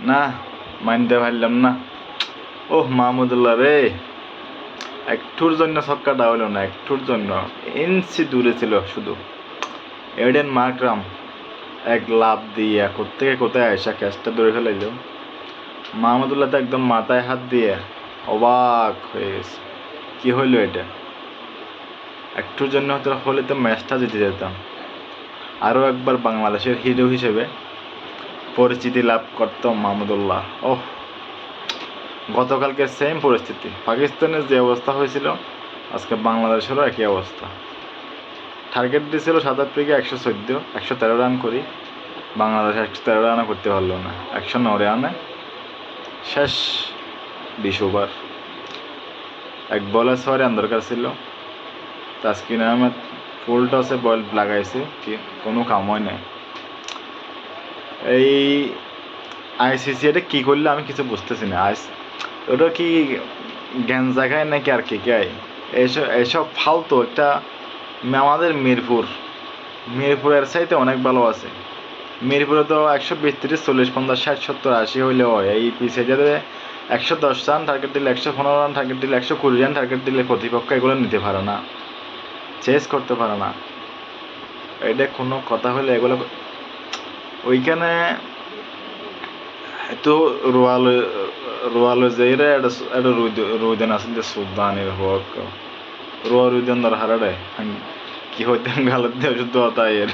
না মানতে পারলাম না। ওহ, মাহমুদুল্লাহ রে। একটুর জন্য ছক্কাটা হলো না, একটুর জন্য। ইঞ্চি দূরে ছিল শুধু। এডেন মাকরাম, এক লাভ দিয়ে কোথেকে কোথায় আসা ক্যাচটা ধরে ফেলাইল। মাহমুদুল্লাহ তো একদম মাথায় হাত দিয়ে অবাক হয়ে গেছে। কি হইল এটা? একটুর জন্য হয়তো হলে তো ম্যাচটা জিতে যেতাম। আরও একবার বাংলাদেশের হিরো হিসেবে পরিচিতি লাভ করত মাহমুদুল্লাহ। ওহ গতকালকে সেম পরিস্থিতি। পাকিস্তানের যে অবস্থা হয়েছিল, আজকে বাংলাদেশেরও একই অবস্থা। টার্গেট দিয়েছিল সাত আফ্রিকা একশো চোদ্দ, একশো তেরো রান করি। বাংলাদেশ একশো তেরো রানও করতে পারল না। একশো ন রানে শেষ বিশ ওভার এক বলে ছয় রান দরকার ছিল। তাসকিন আহমেদ ফুল টসে বল লাগাইছে, কি কোনো কাম হয় নাই। এই আইসিসি এটা কী করলে আমি কিছু বুঝতেছি না। আইস ওটা কি জ্ঞান জায়গায় নাকি আর কি কে এইসব এইসব ফালতু একটা আমাদের মিরপুর। মিরপুরের সাইতে অনেক ভালো আছে। মিরপুরে তো একশো বিশ চল্লিশ, পঞ্চাশ, ষাট, সত্তর, আশি হইলেও হয়। এই পিছিয়ে যাতে একশো দশ রান টার্গেট দিলে একশো পনেরো রান টার্গেট দিলে একশো কুড়ি রান টার্গেট দিলে প্রতিপক্ষ এগুলো নিতে পারে না। চেস করতে পারে না। এটা কোনো কথা হলে এগুলো ওইখানে তো রোয়াল রোয়াল যেইরা এটা এটা রুদেন আছে যে সুলতানের হোক। রোয়া রুদেন দর হারাড়ে কি হইতে গালত দেব শুদ্ধ তাই এর